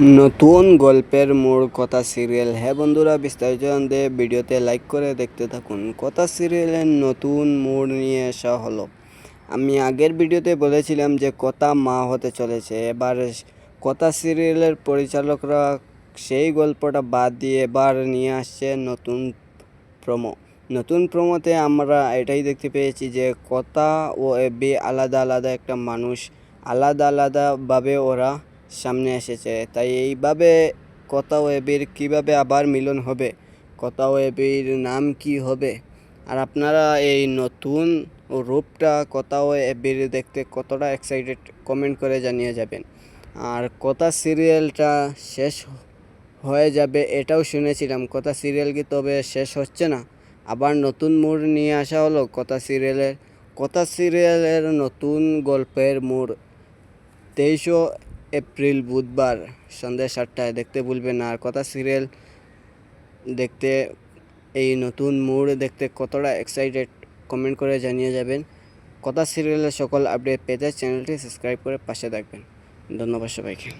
নতুন গল্পের মোড় কথা সিরিয়াল হ্যাঁ বন্ধুরা, বিস্তারিত জানতে ভিডিওতে লাইক করে দেখতে থাকুন। কথা সিরিয়ালের নতুন মোড় নিয়ে আসা হলো। আমি আগের ভিডিওতে বলেছিলাম যে কথা মা হতে চলেছে। এবার কথা সিরিয়ালের পরিচালকরা সেই গল্পটা বাদ দিয়ে এবার নিয়ে আসছে নতুন প্রমো নতুন প্রমোতে আমরা এটাই দেখতে পেয়েছি যে কথা ও এবি আলাদা আলাদা একটা মানুষ। আলাদা আলাদাভাবে ওরা সামনে এসেছে। তাই এইভাবে কথা ও এবির কীভাবে আবার মিলন হবে? কথা এবির নাম কি হবে? আর আপনারা এই নতুন রূপটা কথা এবির দেখতে কতটা এক্সাইটেড কমেন্ট করে জানিয়ে যাবেন। আর কথা সিরিয়ালটা শেষ হয়ে যাবে এটাও শুনেছিলাম। কথা সিরিয়াল কি তবে শেষ হচ্ছে না? আবার নতুন মোড় নিয়ে আসা হলো কথা সিরিয়ালের কথা সিরিয়ালের নতুন গল্পের মোড় তেইশো এপ্রিল, বুধবার সন্ধ্যা সাতটায় দেখতে ভুলবেন না। আর কথা সিরিয়াল দেখতে, এই নতুন মোড় দেখতে কতটা এক্সাইটেড কমেন্ট করে জানিয়ে যাবেন। কথা সিরিয়ালের সকল আপডেট পেতে চ্যানেলটি সাবস্ক্রাইব করে পাশে থাকবেন। ধন্যবাদ সবাইকে।